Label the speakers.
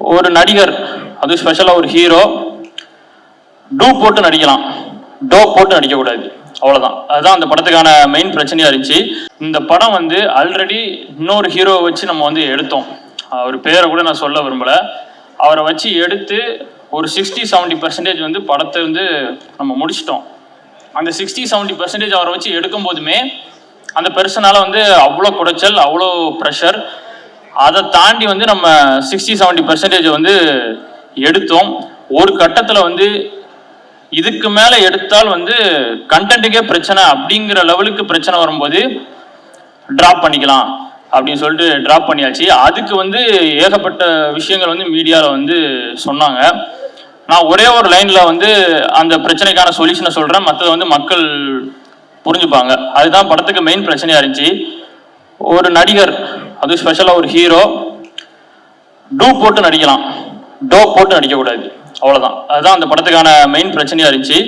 Speaker 1: ஒரு நடிகர் அது ஸ்பெஷலாக ஒரு ஹீரோ டூ போட்டு நடிக்கலாம். டோ போட்டு நடிக்கக்கூடாது. அவ்வளோதான் அதுதான் அந்த படத்துக்கான மெயின் பிரச்சனையாக இருந்துச்சு. இந்த படம் வந்து ஆல்ரெடி இன்னொரு ஹீரோவை வச்சு நம்ம வந்து எடுத்தோம். அவர் பேரை கூட நான் சொல்ல விரும்பலை. அவரை வச்சு எடுத்து ஒரு சிக்ஸ்டி செவன்ட்டி பர்சன்டேஜ் வந்து படத்தை வந்து நம்ம முடிச்சிட்டோம். அந்த சிக்ஸ்டி செவன்ட்டி பர்சன்டேஜ் அவரை வச்சு எடுக்கும் போதுமே அந்த பெர்சனால வந்து அவ்வளோ குடைச்சல் அவ்வளோ ப்ரெஷர் அதை தாண்டி வந்து நம்ம சிக்ஸ்டி செவன்ட்டி பர்சன்டேஜ் வந்து எடுத்தோம். ஒரு கட்டத்தில் வந்து இதுக்கு மேலே எடுத்தால் வந்து கண்டென்ட்டுக்கே பிரச்சனை அப்படிங்கிற லெவலுக்கு பிரச்சனை வரும்போது ட்ராப் பண்ணிக்கலாம் அப்படின்னு சொல்லிட்டு ட்ராப் பண்ணியாச்சு. அதுக்கு வந்து ஏகப்பட்ட விஷயங்கள் வந்து மீடியாவில் வந்து சொன்னாங்க. நான் ஒரே ஒரு லைனில் வந்து அந்த பிரச்சனைக்கான சொல்யூஷனை சொல்கிறேன் மற்றதை வந்து மக்கள் புரிஞ்சுப்பாங்க. அதுதான் படத்துக்கு மெயின் பிரச்சனையாக இருந்துச்சு. ஒரு நடிகர் அது ஸ்பெஷலாக ஒரு ஹீரோ டூ போட்டு நடிக்கலாம். டோ போட்டு நடிக்கக்கூடாது. அவ்வளோதான் அதுதான் அந்த படத்துக்கான மெயின் பிரச்சனையாக இருந்துச்சு.